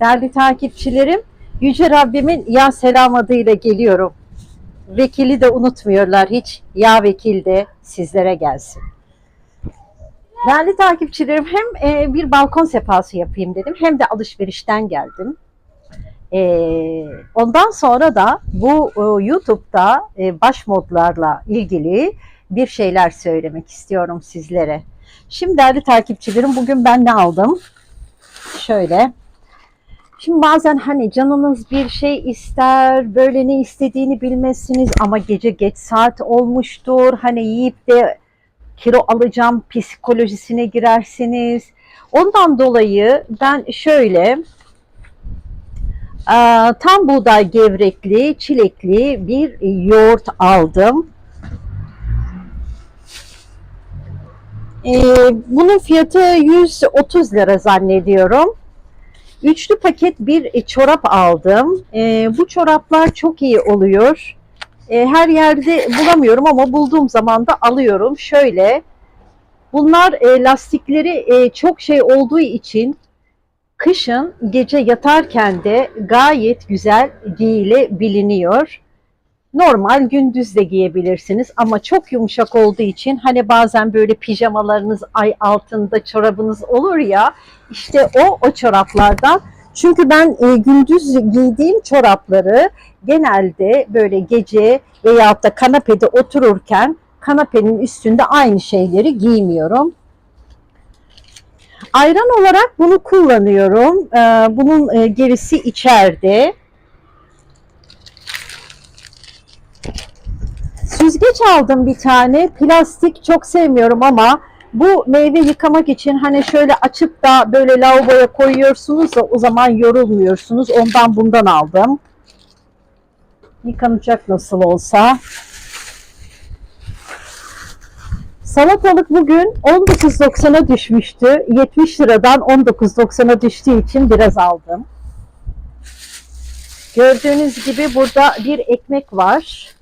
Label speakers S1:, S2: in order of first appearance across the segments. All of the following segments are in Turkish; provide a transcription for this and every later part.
S1: Değerli takipçilerim, Yüce Rabbimin ya selam adıyla geliyorum. Vekili de unutmuyorlar hiç. Ya vekil de sizlere gelsin. Değerli takipçilerim hem e, bir balkon sefası yapayım dedim hem de alışverişten geldim. E, ondan sonra da bu e, YouTube'da baş modlarla ilgili bir şeyler söylemek istiyorum sizlere. Şimdi değerli takipçilerim bugün ben ne aldım? Şöyle. Şimdi bazen hani canınız bir şey ister, böyle ne istediğini bilmezsiniz ama gece geç saat olmuştur. Hani yiyip de kilo alacağım psikolojisine girersiniz. Ondan dolayı ben şöyle tam buğday gevrekli, çilekli bir yoğurt aldım. Bunun fiyatı 130 lira zannediyorum. Üçlü paket bir e, çorap aldım. Ee, bu çoraplar çok iyi oluyor. Ee, her yerde bulamıyorum ama bulduğum zaman da alıyorum. Şöyle, bunlar e, lastikleri e, çok şey olduğu için kışın gece yatarken de gayet güzel giyilebiliniyor. Normal gündüz de giyebilirsiniz ama çok yumuşak olduğu için hani bazen böyle pijamalarınız ay altında çorabınız olur ya işte o o çoraplardan. Çünkü ben e, gündüz giydiğim çorapları genelde böyle gece veyahut da kanepede otururken kanepenin üstünde aynı şeyleri giymiyorum. Ayran olarak bunu kullanıyorum. Bunun e, gerisi içeride. Süzgeç aldım bir tane. Plastik çok sevmiyorum ama bu meyve yıkamak için hani şöyle açıp da böyle lavaboya koyuyorsunuz da o zaman yorulmuyorsunuz. Ondan bundan aldım. Yıkanacak nasıl olsa. Salatalık bugün 19.90'a düşmüştü. 70 liradan 19.90'a düştüğü için biraz aldım. Gördüğünüz gibi burada bir ekmek var.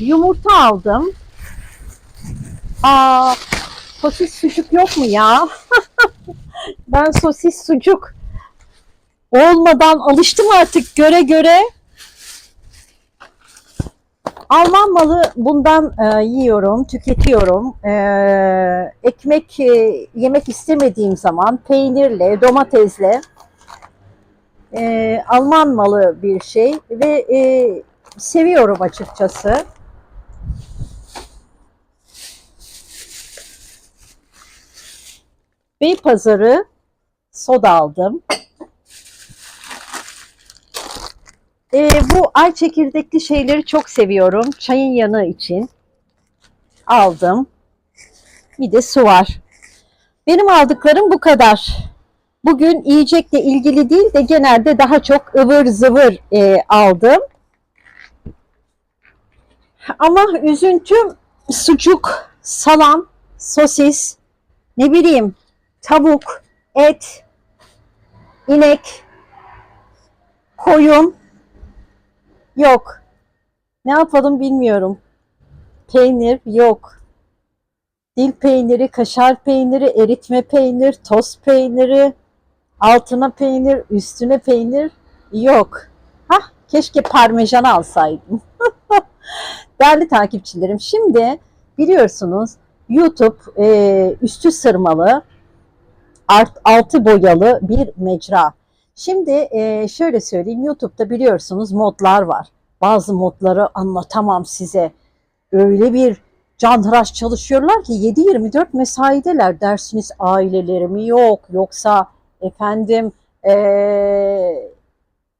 S1: Yumurta aldım. Aa, sosis sucuk yok mu ya? ben sosis sucuk olmadan alıştım artık göre göre. Alman malı bundan e, yiyorum, tüketiyorum. E, ekmek e, yemek istemediğim zaman peynirle, domatesle e, Alman malı bir şey ve e, seviyorum açıkçası. Beypazarı soda aldım. Ee, bu ay çekirdekli şeyleri çok seviyorum. Çayın yanı için aldım. Bir de su var. Benim aldıklarım bu kadar. Bugün yiyecekle ilgili değil de genelde daha çok ıvır zıvır e, aldım. Ama üzüntüm sucuk, salam, sosis, ne bileyim tavuk, et, inek, koyun yok. Ne yapalım bilmiyorum. Peynir yok. Dil peyniri, kaşar peyniri, eritme peynir, toz peyniri, altına peynir, üstüne peynir yok. Hah, keşke parmesan alsaydım. Değerli takipçilerim, şimdi biliyorsunuz YouTube e, üstü sırmalı, art, altı boyalı bir mecra. Şimdi e, şöyle söyleyeyim, YouTube'da biliyorsunuz modlar var. Bazı modları anlatamam size. Öyle bir canhıraş çalışıyorlar ki 7-24 mesaideler. Dersiniz aileleri mi yok, yoksa efendim e,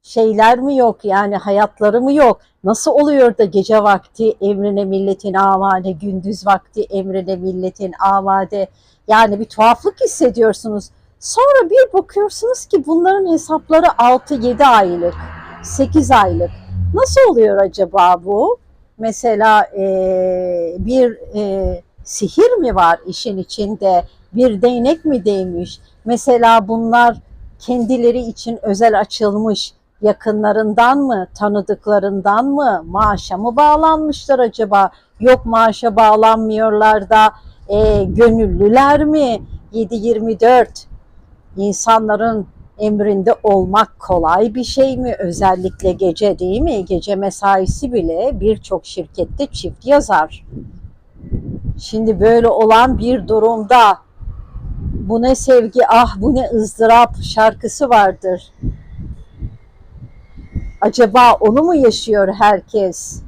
S1: şeyler mi yok yani hayatları mı yok? Nasıl oluyor da gece vakti emrine milletin amade, gündüz vakti emrine milletin amade? Yani bir tuhaflık hissediyorsunuz. Sonra bir bakıyorsunuz ki bunların hesapları 6-7 aylık, 8 aylık. Nasıl oluyor acaba bu? Mesela e, bir e, sihir mi var işin içinde? Bir değnek mi değmiş? Mesela bunlar kendileri için özel açılmış yakınlarından mı, tanıdıklarından mı, maaşa mı bağlanmışlar acaba? Yok maaşa bağlanmıyorlar da e, gönüllüler mi? 7-24 insanların emrinde olmak kolay bir şey mi? Özellikle gece değil mi? Gece mesaisi bile birçok şirkette çift yazar. Şimdi böyle olan bir durumda bu ne sevgi ah bu ne ızdırap şarkısı vardır. Acaba onu mu yaşıyor herkes?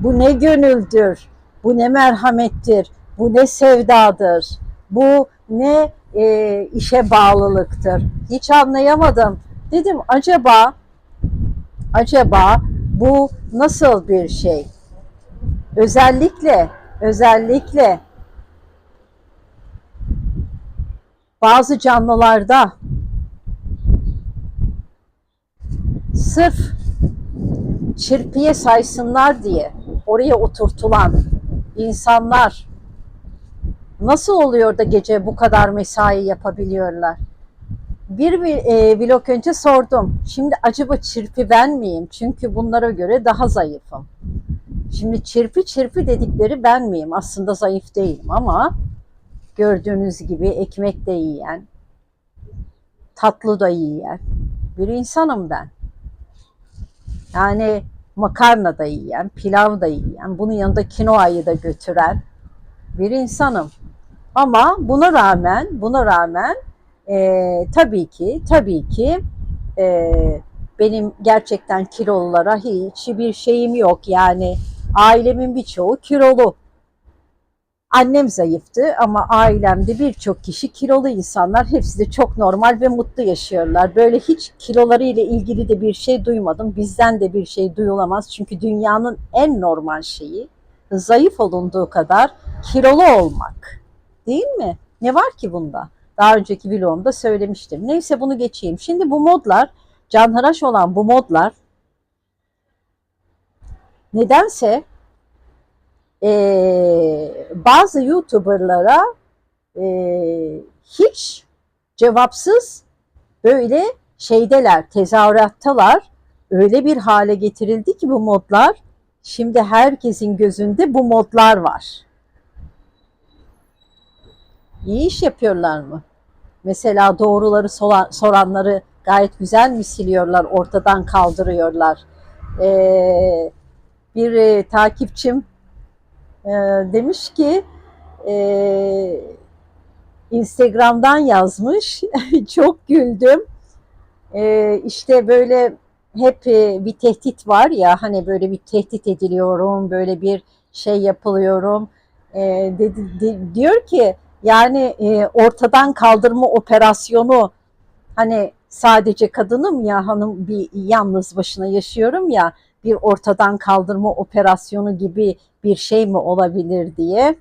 S1: Bu ne gönüldür? Bu ne merhamettir? Bu ne sevdadır? Bu ne e, işe bağlılıktır? Hiç anlayamadım. Dedim acaba acaba bu nasıl bir şey? Özellikle özellikle bazı canlılarda sırf çirpiye saysınlar diye oraya oturtulan insanlar nasıl oluyor da gece bu kadar mesai yapabiliyorlar? Bir e, vlog önce sordum. Şimdi acaba çirpi ben miyim? Çünkü bunlara göre daha zayıfım. Şimdi çirpi çirpi dedikleri ben miyim? Aslında zayıf değilim ama gördüğünüz gibi ekmek de yiyen, tatlı da yiyen bir insanım ben. Yani makarna da yiyen, pilav da yiyen, bunun yanında kinoayı da götüren bir insanım. Ama buna rağmen, buna rağmen e, tabii ki, tabii ki e, benim gerçekten kilolulara hiçbir şeyim yok. Yani ailemin birçoğu kilolu. Annem zayıftı ama ailemde birçok kişi kilolu insanlar. Hepsi de çok normal ve mutlu yaşıyorlar. Böyle hiç kiloları ile ilgili de bir şey duymadım. Bizden de bir şey duyulamaz. Çünkü dünyanın en normal şeyi zayıf olunduğu kadar kilolu olmak. Değil mi? Ne var ki bunda? Daha önceki vlogumda söylemiştim. Neyse bunu geçeyim. Şimdi bu modlar, canhıraş olan bu modlar nedense e, bazı YouTuber'lara e, hiç cevapsız böyle şeydeler, tezahürattalar. Öyle bir hale getirildi ki bu modlar, şimdi herkesin gözünde bu modlar var. İyi iş yapıyorlar mı? Mesela doğruları soranları gayet güzel mi siliyorlar, ortadan kaldırıyorlar. Ee, bir e, takipçim e, demiş ki e, Instagram'dan yazmış. Çok güldüm. E, işte böyle hep e, bir tehdit var ya hani böyle bir tehdit ediliyorum, böyle bir şey yapılıyorum. E, dedi, de, diyor ki yani e, ortadan kaldırma operasyonu hani sadece kadınım ya hanım bir yalnız başına yaşıyorum ya bir ortadan kaldırma operasyonu gibi bir şey mi olabilir diye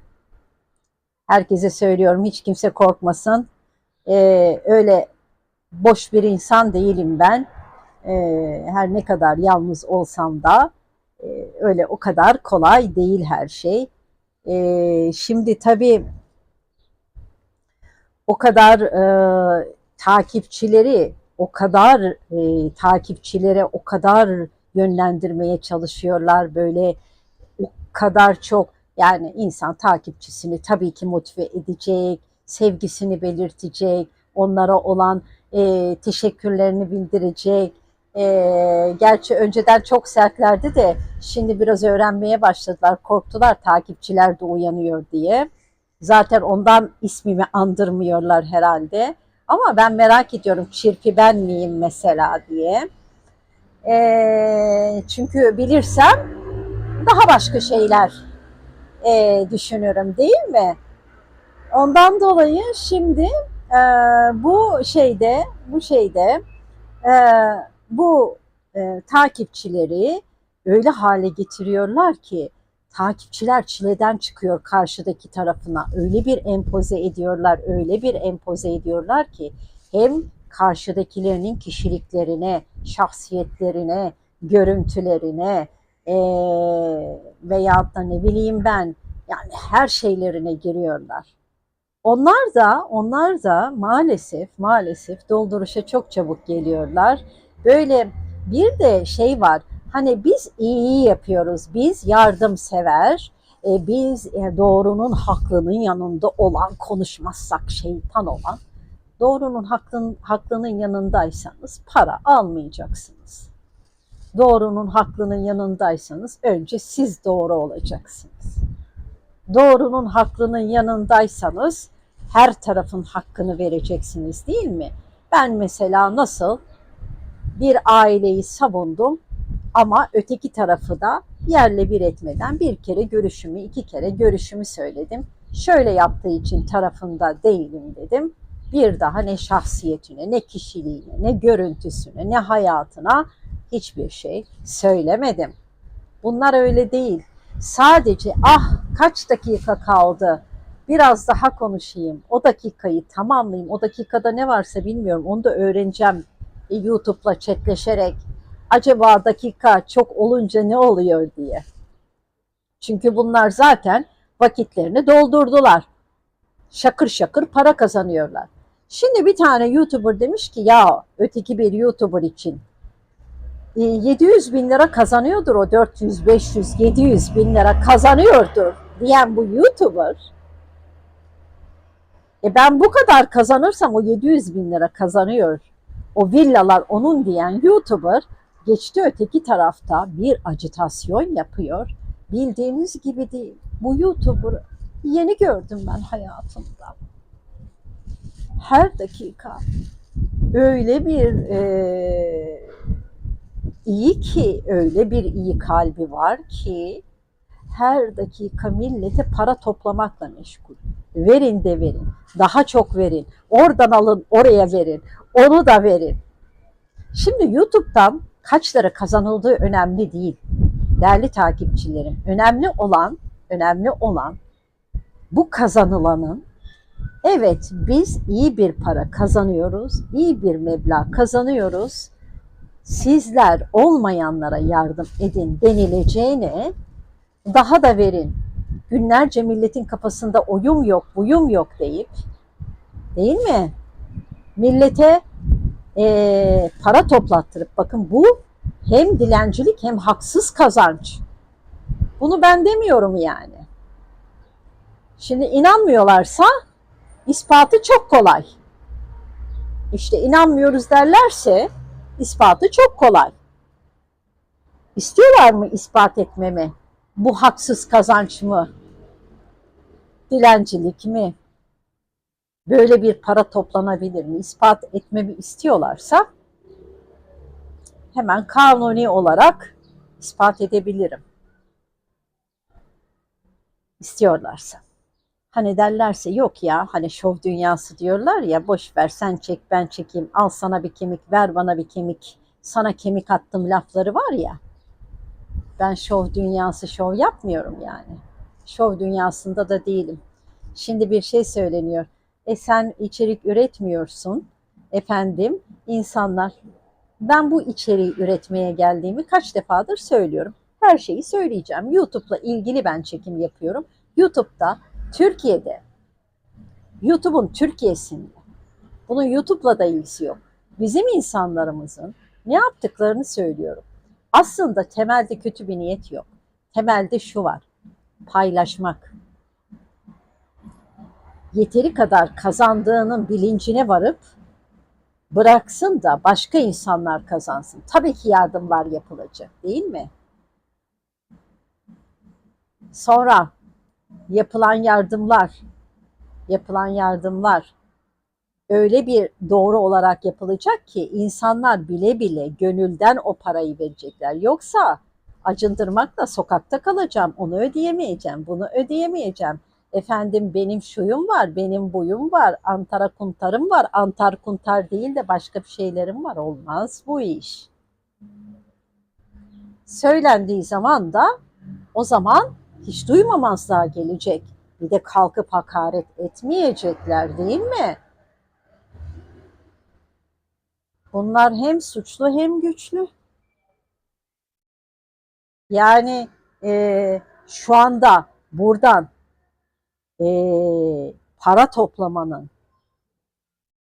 S1: herkese söylüyorum hiç kimse korkmasın. Ee, öyle boş bir insan değilim ben. Ee, her ne kadar yalnız olsam da e, öyle o kadar kolay değil her şey. Ee, şimdi tabii o kadar e, takipçileri o kadar e, takipçilere o kadar yönlendirmeye çalışıyorlar böyle o kadar çok yani insan takipçisini tabii ki motive edecek, sevgisini belirtecek, onlara olan e, teşekkürlerini bildirecek. E, gerçi önceden çok sertlerdi de şimdi biraz öğrenmeye başladılar, korktular takipçiler de uyanıyor diye. Zaten ondan ismimi andırmıyorlar herhalde. Ama ben merak ediyorum çirpi ben miyim mesela diye. E, çünkü bilirsem daha başka şeyler e, düşünürüm değil mi? Ondan dolayı şimdi e, bu şeyde bu şeyde e, bu e, takipçileri öyle hale getiriyorlar ki takipçiler çileden çıkıyor karşıdaki tarafına. Öyle bir empoze ediyorlar, öyle bir empoze ediyorlar ki hem karşıdakilerinin kişiliklerine, şahsiyetlerine, görüntülerine e, veyahut da ne bileyim ben yani her şeylerine giriyorlar. Onlar da onlar da maalesef maalesef dolduruşa çok çabuk geliyorlar. Böyle Bir de şey var. Hani biz iyi yapıyoruz. Biz yardımsever, e, biz e, doğrunun haklının yanında olan, konuşmazsak şeytan olan, doğrunun haklının, haklının yanındaysanız para almayacaksınız. Doğrunun haklının yanındaysanız önce siz doğru olacaksınız. Doğrunun haklının yanındaysanız her tarafın hakkını vereceksiniz değil mi? Ben mesela nasıl bir aileyi savundum ama öteki tarafı da yerle bir etmeden bir kere görüşümü, iki kere görüşümü söyledim. Şöyle yaptığı için tarafında değilim dedim. Bir daha ne şahsiyetine, ne kişiliğine, ne görüntüsüne, ne hayatına hiçbir şey söylemedim. Bunlar öyle değil. Sadece ah kaç dakika kaldı, biraz daha konuşayım, o dakikayı tamamlayayım, o dakikada ne varsa bilmiyorum onu da öğreneceğim e, YouTube'la chatleşerek acaba dakika çok olunca ne oluyor diye. Çünkü bunlar zaten vakitlerini doldurdular. Şakır şakır para kazanıyorlar. Şimdi bir tane YouTuber demiş ki ya öteki bir YouTuber için e, 700 bin lira kazanıyordur o 400, 500, 700 bin lira kazanıyordur diyen bu YouTuber e ben bu kadar kazanırsam o 700 bin lira kazanıyor. O villalar onun diyen YouTuber geçti öteki tarafta bir acitasyon yapıyor. Bildiğiniz gibi değil. Bu YouTuber yeni gördüm ben hayatımda. Her dakika öyle bir e, iyi ki öyle bir iyi kalbi var ki her dakika millete para toplamakla meşgul. Verin de verin. Daha çok verin. Oradan alın, oraya verin. Onu da verin. Şimdi YouTube'dan kaç lira kazanıldığı önemli değil. Değerli takipçilerim, önemli olan, önemli olan bu kazanılanın evet biz iyi bir para kazanıyoruz, iyi bir meblağ kazanıyoruz. Sizler olmayanlara yardım edin denileceğine daha da verin. Günlerce milletin kafasında oyum yok, buyum yok deyip değil mi? Millete e, para toplattırıp bakın bu hem dilencilik hem haksız kazanç. Bunu ben demiyorum yani. Şimdi inanmıyorlarsa ispatı çok kolay. İşte inanmıyoruz derlerse ispatı çok kolay. İstiyorlar mı ispat etmemi? Bu haksız kazanç mı? Dilencilik mi? Böyle bir para toplanabilir mi? İspat etmemi istiyorlarsa hemen kanuni olarak ispat edebilirim. İstiyorlarsa. Hani derlerse yok ya hani şov dünyası diyorlar ya boş ver sen çek ben çekeyim al sana bir kemik ver bana bir kemik sana kemik attım lafları var ya ben şov dünyası şov yapmıyorum yani. Şov dünyasında da değilim. Şimdi bir şey söyleniyor. E sen içerik üretmiyorsun. Efendim insanlar ben bu içeriği üretmeye geldiğimi kaç defadır söylüyorum. Her şeyi söyleyeceğim. YouTube'la ilgili ben çekim yapıyorum. YouTube'da Türkiye'de YouTube'un Türkiye'sinde bunun YouTube'la da ilgisi yok. Bizim insanlarımızın ne yaptıklarını söylüyorum. Aslında temelde kötü bir niyet yok. Temelde şu var. Paylaşmak. Yeteri kadar kazandığının bilincine varıp bıraksın da başka insanlar kazansın. Tabii ki yardımlar yapılacak değil mi? Sonra yapılan yardımlar, yapılan yardımlar öyle bir doğru olarak yapılacak ki insanlar bile bile gönülden o parayı verecekler. Yoksa acındırmakla sokakta kalacağım, onu ödeyemeyeceğim, bunu ödeyemeyeceğim. Efendim benim şuyum var, benim buyum var, antara kuntarım var, antar kuntar değil de başka bir şeylerim var. Olmaz bu iş. Söylendiği zaman da o zaman hiç duymamazlığa gelecek. Bir de kalkıp hakaret etmeyecekler değil mi? Bunlar hem suçlu hem güçlü. Yani e, şu anda buradan e, para toplamanın,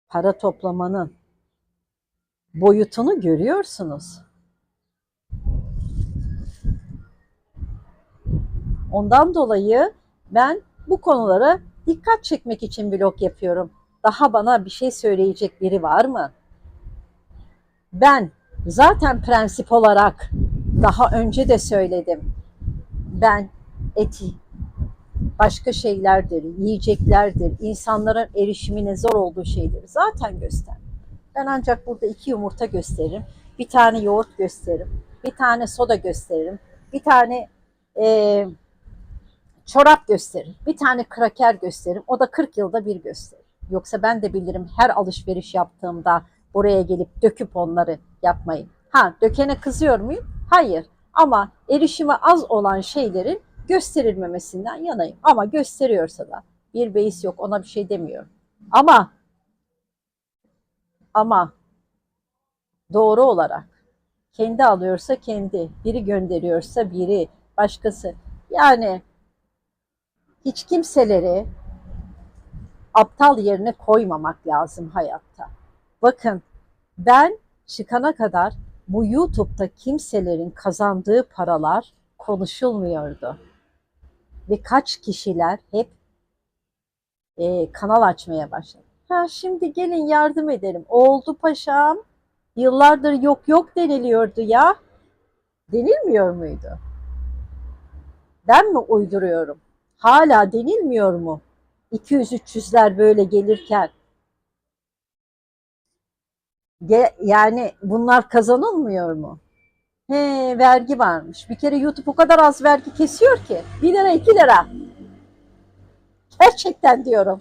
S1: para toplamanın boyutunu görüyorsunuz. Ondan dolayı ben bu konulara dikkat çekmek için blog yapıyorum. Daha bana bir şey söyleyecek biri var mı? Ben zaten prensip olarak daha önce de söyledim. Ben eti başka şeylerdir, yiyeceklerdir, insanların erişimine zor olduğu şeyleri zaten göster. Ben ancak burada iki yumurta gösteririm, bir tane yoğurt gösteririm, bir tane soda gösteririm, bir tane eee, çorap gösteririm, bir kraker kraker gösteririm. O da 40 yılda bir gösterir. Yoksa ben de bilirim her alışveriş yaptığımda buraya gelip döküp onları yapmayın. Ha dökene kızıyor muyum? Hayır. Ama erişimi az olan şeylerin gösterilmemesinden yanayım. Ama gösteriyorsa da bir beis yok ona bir şey demiyorum. Ama ama doğru olarak kendi alıyorsa kendi, biri gönderiyorsa biri, başkası. Yani hiç kimseleri aptal yerine koymamak lazım hayatta. Bakın ben çıkana kadar bu YouTube'da kimselerin kazandığı paralar konuşulmuyordu. Ve kaç kişiler hep e, kanal açmaya başladı. Ha şimdi gelin yardım edelim. Oldu paşam. Yıllardır yok yok deniliyordu ya. Denilmiyor muydu? Ben mi uyduruyorum? Hala denilmiyor mu? 200-300'ler böyle gelirken. Ge- yani bunlar kazanılmıyor mu? He, vergi varmış. Bir kere YouTube o kadar az vergi kesiyor ki. 1 lira 2 lira. Gerçekten diyorum.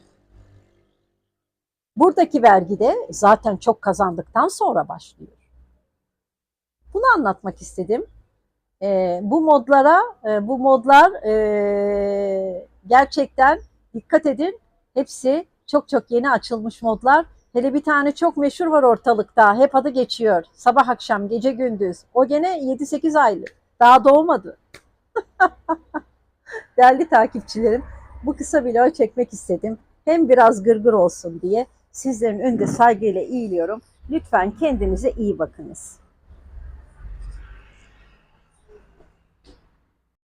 S1: Buradaki vergi de zaten çok kazandıktan sonra başlıyor. Bunu anlatmak istedim. Ee, bu modlara, e, bu modlar e, gerçekten dikkat edin. Hepsi çok çok yeni açılmış modlar. Hele bir tane çok meşhur var ortalıkta. Hep adı geçiyor. Sabah akşam, gece gündüz. O gene 7-8 aylık. Daha doğmadı. Değerli takipçilerim, bu kısa video çekmek istedim. Hem biraz gırgır olsun diye sizlerin önünde saygıyla eğiliyorum. Lütfen kendinize iyi bakınız.